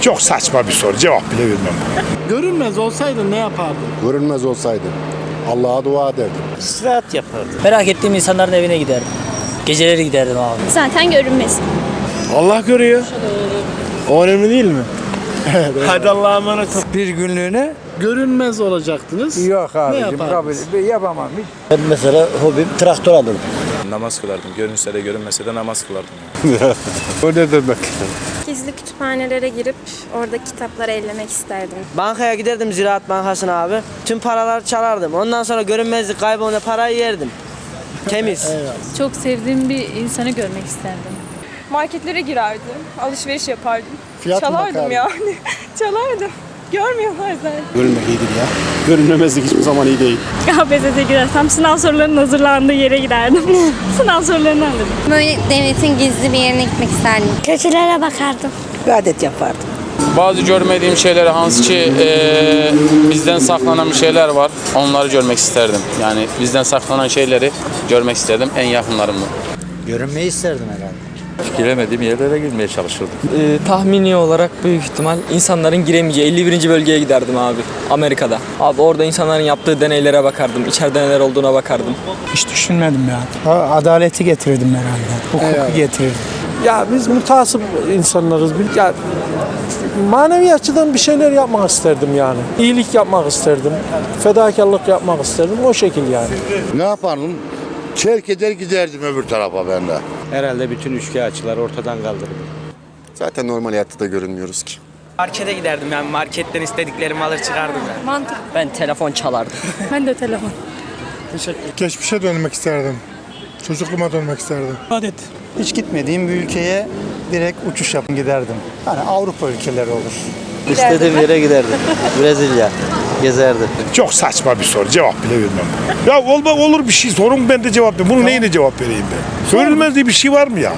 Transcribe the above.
Çok saçma bir soru. Cevap bile vermem. Görünmez olsaydın ne yapardın? Görünmez olsaydı Allah'a dua ederdim. İstirahat yapardım. Merak ettiğim insanların evine giderdim. Geceleri giderdim abi. Zaten görünmez. Allah görüyor. O önemli değil mi? Hadi Allah'a emanet ol. Bir günlüğüne Görünmez olacaktınız. yok abicim yapardınız? kabul yapamam. Hiç Ben mesela hobim traktör alırdım. Namaz kılardım. Görünse de görünmese de namaz kılardım. Öyle demek. Gizli kütüphanelere girip orada kitapları ellemek isterdim. Bankaya giderdim Ziraat Bankası'na abi. Tüm paraları çalardım. Ondan sonra görünmezlik kaybolunca parayı yerdim. Temiz. Çok sevdiğim bir insanı görmek isterdim. Marketlere girerdim, alışveriş yapardım. Fiyat mı Çalardım yani. Çalardım. Görmüyorlar zaten. Görünmek iyidir ya. Görünmemezlik hiçbir zaman iyi değil. KPSS'ye girersem sınav sorularının hazırlandığı yere giderdim. sınav sorularını alırdım. Böyle devletin gizli bir yerine gitmek isterdim. Köşelere bakardım. İbadet yapardım. Bazı görmediğim şeyler hansı ki eee, bizden saklanan bir şeyler var. Onları görmek isterdim. Yani bizden saklanan şeyleri görmek isterdim en yakınlarımla. Görünmeyi isterdim herhalde. Giremediğim yerlere girmeye çalışırdım. Ee, tahmini olarak büyük ihtimal insanların giremeyeceği 51. bölgeye giderdim abi Amerika'da. Abi orada insanların yaptığı deneylere bakardım. İçeride neler olduğuna bakardım. Hiç düşünmedim ya. adaleti getirirdim herhalde. Hukuku getirirdim. Ya biz mutasip insanlarız. Ya, manevi açıdan bir şeyler yapmak isterdim yani. İyilik yapmak isterdim. Fedakarlık yapmak isterdim. O şekil yani. Ne yapardım? Terk eder giderdim öbür tarafa ben de. Herhalde bütün üçkağıtçıları ortadan kaldırdım. Zaten normal hayatta da görünmüyoruz ki. Markete giderdim yani marketten istediklerimi alır çıkardım yani. Ben telefon çalardım. Ben de telefon. Geçmişe dönmek isterdim. Çocukluğuma dönmek isterdim. Hiç gitmediğim bir ülkeye direkt uçuş yapıp giderdim. Hani Avrupa ülkeleri olur. İstediğim yere giderdim. Brezilya gezerdim. Çok saçma bir soru. Cevap bile vermem. Ya olma olur bir şey sorun ben de cevap vereyim. Bunu neyine cevap vereyim ben? Görülmez diye bir şey var mı ya?